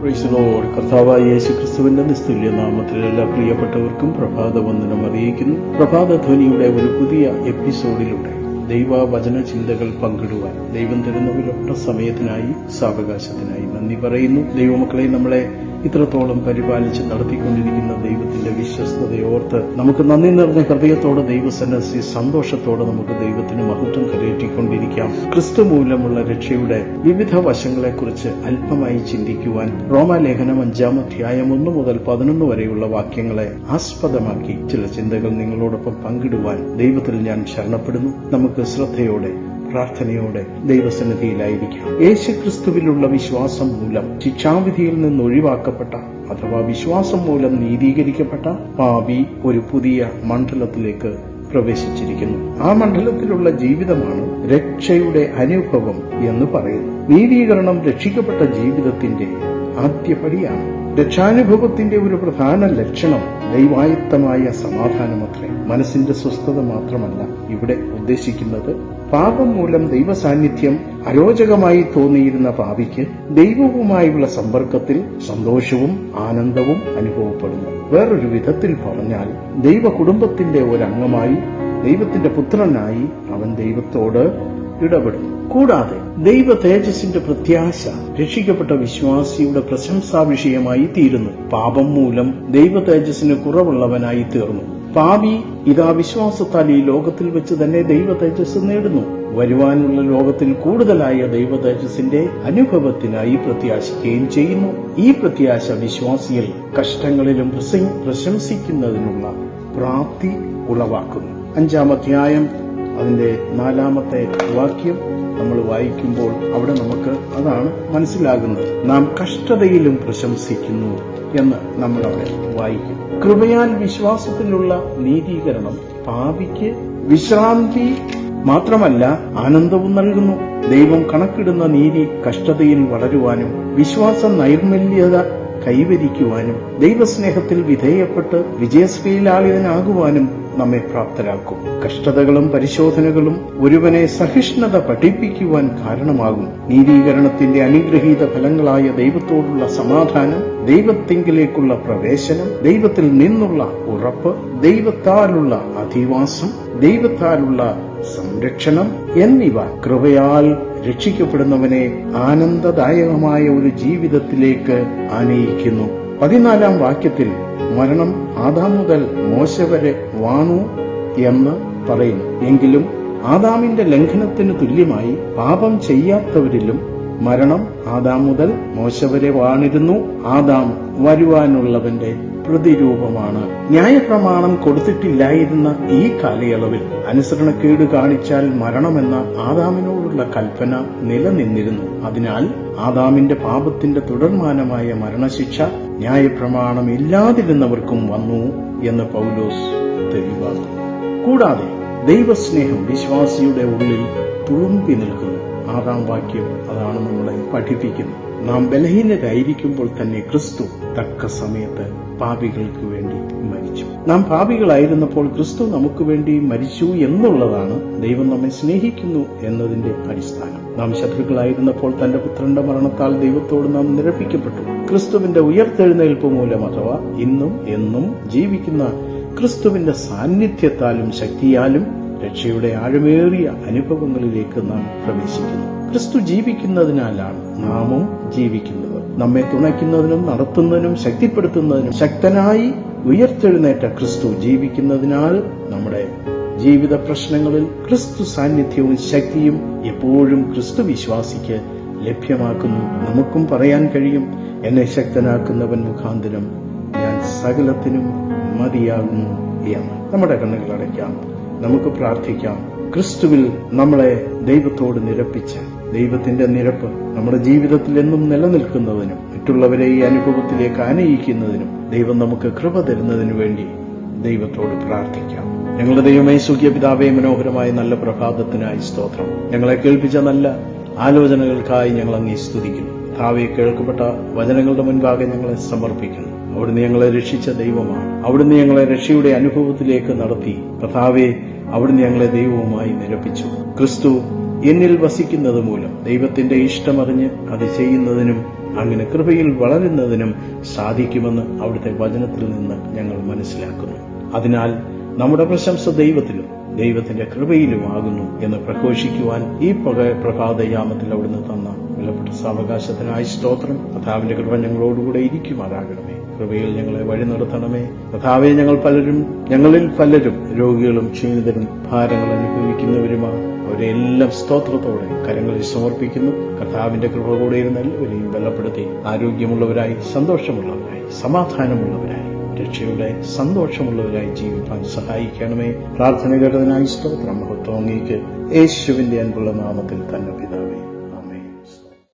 ക്രൈസ്തലോട് കർത്താവായ യേശു ക്രിസ്തുവിന്റെ നിസ്തുല്യ നാമത്തിൽ എല്ലാ പ്രിയപ്പെട്ടവർക്കും പ്രഭാത വന്ദനം അറിയിക്കുന്നു. പ്രഭാത ധ്വനിയുടെ ഒരു പുതിയ എപ്പിസോഡിലൂടെ ദൈവ വചന ചിന്തകൾ പങ്കിടുവാൻ ദൈവം തരുന്ന വിലപ്പെട്ട സമയത്തിനായി സാവകാശത്തിനായി നന്ദി പറയുന്നു. ദൈവമക്കളെ നമ്മളെ ഇത്രത്തോളം പരിപാലിച്ച് നടത്തിക്കൊണ്ടിരിക്കുന്ന ദൈവത്തിന്റെ വിശ്വസ്തതയോർത്ത് നമുക്ക് നന്ദി നിറഞ്ഞ ഹൃദയത്തോടെ ദൈവസന്നസി സന്തോഷത്തോടെ നമുക്ക് ദൈവത്തിന് മഹത്വം കരയേറ്റിക്കൊണ്ടിരിക്കാം ക്രിസ്തു മൂലമുള്ള രക്ഷയുടെ വിവിധ വശങ്ങളെക്കുറിച്ച് അല്പമായി ചിന്തിക്കുവാൻ റോമാലേഖനം അഞ്ചാം അധ്യായം ഒന്ന് മുതൽ പതിനൊന്ന് വരെയുള്ള വാക്യങ്ങളെ ആസ്പദമാക്കി ചില ചിന്തകൾ നിങ്ങളോടൊപ്പം പങ്കിടുവാൻ ദൈവത്തിൽ ഞാൻ ശരണപ്പെടുന്നു. നമുക്ക് ശ്രദ്ധയോടെ പ്രാർത്ഥനയോടെ ദൈവസന്നിധിയിലായിരിക്കാം. യേശുക്രിസ്തുവിലുള്ള വിശ്വാസം മൂലം ശിക്ഷാവിധിയിൽ നിന്ന് ഒഴിവാക്കപ്പെട്ട അഥവാ വിശ്വാസം മൂലം നീതീകരിക്കപ്പെട്ട പാപി ഒരു പുതിയ മണ്ഡലത്തിലേക്ക് പ്രവേശിച്ചിരിക്കുന്നു. ആ മണ്ഡലത്തിലുള്ള ജീവിതമാണ് രക്ഷയുടെ അനുഭവം എന്ന് പറയുന്നു. നീതീകരണം രക്ഷിക്കപ്പെട്ട ജീവിതത്തിന്റെ ആദ്യപടിയാണ് രക്ഷാനുഭവത്തിന്റെ ഒരു പ്രധാന ലക്ഷണം ദൈവായുക്തമായ സമാധാനമത്രേ. മനസ്സിന്റെ സ്വസ്ഥത മാത്രമല്ല ഇവിടെ ഉദ്ദേശിക്കുന്നത് പാപം മൂലം ദൈവസാന്നിധ്യം അരോചകമായി തോന്നിയിരുന്ന പാപിക്ക് ദൈവവുമായുള്ള സമ്പർക്കത്തിൽ സന്തോഷവും ആനന്ദവും അനുഭവപ്പെടുന്നു. വേറൊരു വിധത്തിൽ പറഞ്ഞാൽ ദൈവ കുടുംബത്തിന്റെ ഒരംഗമായി ദൈവത്തിന്റെ പുത്രനായി അവൻ ദൈവത്തോട് ഇടപെടും. കൂടാതെ ദൈവ തേജസിന്റെ പ്രത്യാശ രക്ഷിക്കപ്പെട്ട വിശ്വാസിയുടെ പ്രശംസാ വിഷയമായി തീരുന്നു. പാപം മൂലം ദൈവ തേജസ്സിന് കുറവുള്ളവനായി തീർന്നു. പാപി ഇതാ വിശ്വാസത്താൽ ഈ ലോകത്തിൽ വെച്ച് തന്നെ ദൈവ തേജസ് നേടുന്നു. വരുവാനുള്ള ലോകത്തിൽ കൂടുതലായ ദൈവ തേജസിന്റെ അനുഭവത്തിനായി പ്രത്യാശിക്കുകയും ചെയ്യുന്നു. ഈ പ്രത്യാശ വിശ്വാസിയിൽ കഷ്ടങ്ങളിലും പ്രശംസിക്കുന്നതിനുള്ള പ്രാപ്തി ഉളവാക്കുന്നു. അഞ്ചാം അധ്യായം അതിന്റെ നാലാമത്തെ വാക്യം നമ്മൾ വായിക്കുമ്പോൾ അവിടെ നമുക്ക് അതാണ് മനസ്സിലാകുന്നത്. നാം കഷ്ടതയിലും പ്രശംസിക്കുന്നു എന്ന് നമ്മൾ അവിടെ വായിക്കും. കൃപയാൽ വിശ്വാസത്തിലുള്ള നീതീകരണം പാപിക്ക് വിശ്രാന്തി മാത്രമല്ല ആനന്ദവും നൽകുന്നു. ദൈവം കണക്കിടുന്ന നീതി കഷ്ടതയിൽ വളരുവാനും വിശ്വാസ നൈർമല്യത കൈവരിക്കുവാനും ദൈവസ്നേഹത്തിൽ വിധേയപ്പെട്ട് വിജയശ്രീലാളിതനാകുവാനും നമ്മെ പ്രാപ്തരാക്കും. കഷ്ടതകളും പരിശോധനകളും ഒരുവനെ സഹിഷ്ണുത പഠിപ്പിക്കുവാൻ കാരണമാകും. നീതീകരണത്തിന്റെ അനുഗ്രഹീത ഫലങ്ങളായ ദൈവത്തോടുള്ള സമാധാനം ദൈവത്തിങ്കിലേക്കുള്ള പ്രവേശനം ദൈവത്തിൽ നിന്നുള്ള ഉറപ്പ് ദൈവത്താലുള്ള അധിവാസം ദൈവത്താലുള്ള സംരക്ഷണം എന്നിവ കൃപയാൽ രക്ഷിക്കപ്പെടുന്നവനെ ആനന്ദദായകമായ ഒരു ജീവിതത്തിലേക്ക് ആനയിക്കുന്നു. പതിനാലാം വാക്യത്തിൽ മരണം ആദാം മുതൽ മോശ വരെ വാണു എന്ന് പറയുന്നു. എങ്കിലും ആദാമിന്റെ ലംഘനത്തിന് തുല്യമായി പാപം ചെയ്യാത്തവരിലും മരണം ആദാം മുതൽ മോശ വരെ വാണിരുന്നു. ആദാം വരുവാനുള്ളവന്റെ പ്രതിരൂപമാണ്. ന്യായപ്രമാണം കൊടുത്തിട്ടില്ലായിരുന്ന ഈ കാലയളവിൽ അനുസരണക്കേട് കാണിച്ചാൽ മരണമെന്ന ആദാമിനോടുള്ള കൽപ്പന നിലനിന്നിരുന്നു. അതിനാൽ ആദാമിന്റെ പാപത്തിന്റെ തുടർമാനമായ മരണശിക്ഷ ന്യായപ്രമാണം ഇല്ലാതിരുന്നവർക്കും വന്നു എന്ന് പൗലോസ് തെളിവാക്കുന്നു. കൂടാതെ ദൈവസ്നേഹം വിശ്വാസിയുടെ ഉള്ളിൽ തുളുമ്പി നിൽക്കുന്നു. ആറാം വാക്യം അതാണ് നമ്മളെ പഠിപ്പിക്കുന്നത്. നാം ബലഹീനരായിരിക്കുമ്പോൾ തന്നെ ക്രിസ്തു തക്ക സമയത്ത് പാപികൾക്ക് വേണ്ടി നാം പാപികളായിരുന്നപ്പോൾ ക്രിസ്തു നമുക്ക് വേണ്ടി മരിച്ചു എന്നുള്ളതാണ് ദൈവം നമ്മെ സ്നേഹിക്കുന്നു എന്നതിന്റെ അടിസ്ഥാനം. നാം ശത്രുക്കളായിരുന്നപ്പോൾ തന്റെ പുത്രന്റെ മരണത്താൽ ദൈവത്തോട് നാം നിരപ്പിക്കപ്പെട്ടു. ക്രിസ്തുവിന്റെ ഉയർത്തെഴുന്നേൽപ്പ് മൂലം അഥവാ ഇന്നും എന്നും ജീവിക്കുന്ന ക്രിസ്തുവിന്റെ സാന്നിധ്യത്താലും ശക്തിയാലും രക്ഷയുടെ ആഴമേറിയ അനുഭവങ്ങളിലേക്ക് നാം പ്രവേശിക്കുന്നു. ക്രിസ്തു ജീവിക്കുന്നതിനാലാണ് നാമും ജീവിക്കുന്നത് നമ്മെ തുണയ്ക്കുന്നതിനും നടത്തുന്നതിനും ശക്തിപ്പെടുത്തുന്നതിനും ശക്തനായി ഉയർത്തെഴുന്നേറ്റ ക്രിസ്തു ജീവിക്കുന്നതിനാൽ നമ്മുടെ ജീവിത പ്രശ്നങ്ങളിൽ ക്രിസ്തു സാന്നിധ്യവും ശക്തിയും എപ്പോഴും ക്രിസ്തു വിശ്വാസിക്ക് ലഭ്യമാക്കുന്നു. നമുക്കും പറയാൻ കഴിയും എന്നെ ശക്തനാക്കുന്നവൻ മുഖാന്തരം ഞാൻ സകലത്തിനും മതിയാകുന്നു എന്ന്. നമ്മുടെ കണ്ണുകൾ അടയ്ക്കാം നമുക്ക് പ്രാർത്ഥിക്കാം. ക്രിസ്തുവിൽ നമ്മളെ ദൈവത്തോട് നിരപ്പിച്ച് ദൈവത്തിന്റെ നിരപ്പ് നമ്മുടെ ജീവിതത്തിൽ എന്നും നിലനിൽക്കുന്നതിനും മറ്റുള്ളവരെ ഈ അനുഭവത്തിലേക്ക് ആനയിക്കുന്നതിനും ദൈവം നമുക്ക് കൃപ തരുന്നതിനു വേണ്ടി ദൈവത്തോട് പ്രാർത്ഥിക്കാം. ഞങ്ങളുടെ ദൈവമേ സുഖ്യ പിതാവേ മനോഹരമായ നല്ല പ്രഭാതത്തിനായി സ്തോത്രം. ഞങ്ങളെ കേൾപ്പിച്ച നല്ല ആലോചനകൾക്കായി ഞങ്ങൾ അങ്ങേ സ്തുതിക്കുന്നു. താവെ കേൾക്കപ്പെട്ട വചനങ്ങളുടെ മുൻപാകെ ഞങ്ങളെ സമർപ്പിക്കുന്നു. അവിടുന്ന് ഞങ്ങളെ രക്ഷിച്ച ദൈവമാണ്. അവിടുന്ന് ഞങ്ങളെ രക്ഷയുടെ അനുഭവത്തിലേക്ക് നടത്തി. കഥാവെ അവിടുന്ന് ഞങ്ങളെ ദൈവവുമായി നിരപ്പിച്ചു. ക്രിസ്തു എന്നിൽ വസിക്കുന്നത് മൂലം ദൈവത്തിന്റെ ഇഷ്ടമറിഞ്ഞ് അത് ചെയ്യുന്നതിനും അങ്ങനെ കൃപയിൽ വളരുന്നതിനും സാധിക്കുമെന്ന് അവിടുത്തെ വചനത്തിൽ നിന്ന് ഞങ്ങൾ മനസ്സിലാക്കുന്നു. അതിനാൽ നമ്മുടെ പ്രശംസ ദൈവത്തിലും ദൈവത്തിന്റെ കൃപയിലുമാകുന്നു എന്ന് പ്രഘോഷിക്കുവാൻ ഈ പ്രഭാതയാമത്തിൽ അവിടുന്ന് തന്ന വിലപ്പെട്ട സാവകാശത്തിനായി സ്തോത്രം കഥാവിന്റെ കൃപ ഞങ്ങളോടുകൂടെ ഇരിക്കുമാറാകണമേ. കൃപയിൽ ഞങ്ങളെ വഴി നടത്തണമേ. കഥാവെ ഞങ്ങൾ പലരും ഞങ്ങളിൽ പലരും രോഗികളും ക്ഷീണിതരും ഭാരങ്ങൾ അനുഭവിക്കുന്നവരുമാണ്. അവരെല്ലാം സ്തോത്രത്തോടെ കരങ്ങളിൽ സമർപ്പിക്കുന്നു. കർത്താവിന്റെ കൃപ കൂടെ ഇരുന്നാൽ എല്ലാവരെയും ബലപ്പെടുത്തി. ആരോഗ്യമുള്ളവരായി സന്തോഷമുള്ളവരായി സമാധാനമുള്ളവരായി രക്ഷയുടെ സന്തോഷമുള്ളവരായി ജീവിക്കാൻ സഹായിക്കണമേ. പ്രാർത്ഥന കേട്ടതിനായി സ്തോത്രം. മഹത്വം അങ്ങേക്ക്. യേശുവിന്റെ അൻപുള്ള നാമത്തിൽ തന്നെ പിതാവേ.